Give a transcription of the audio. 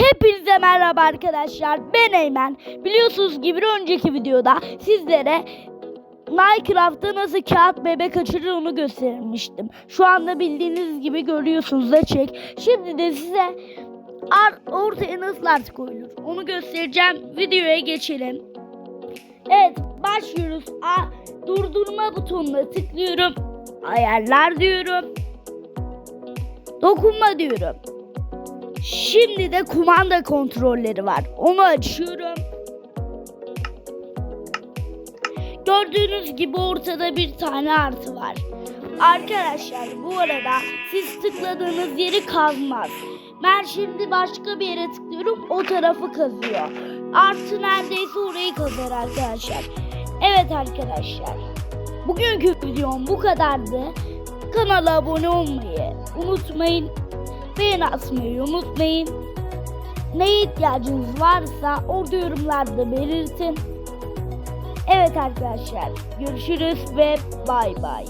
Hepinize merhaba arkadaşlar. Ben Eymen. Biliyorsunuz gibi önceki videoda sizlere Minecraft'ta nasıl kağıt bebek kaçırır onu göstermiştim. Şu anda bildiğiniz gibi görüyorsunuz da çek. Şimdi de size ar- ortaya nasıl artık koyulur onu göstereceğim. Videoya geçelim. Evet başlıyoruz. A durdurma butonuna tıklıyorum. Ayarlar diyorum. Dokunma diyorum. Şimdi de kumanda kontrolleri var. Onu açıyorum. Gördüğünüz gibi ortada bir tane artı var. Arkadaşlar bu arada siz tıkladığınız yeri kazmaz. Ben şimdi başka bir yere tıklıyorum o tarafı kazıyor. Artı neredeyse orayı kazar arkadaşlar. Evet arkadaşlar. Bugünkü videom bu kadardı. Kanala abone olmayı unutmayın. Beğen atmayı unutmayın. Neye ihtiyacınız varsa orada yorumlarda belirtin. Evet arkadaşlar görüşürüz ve bay bay.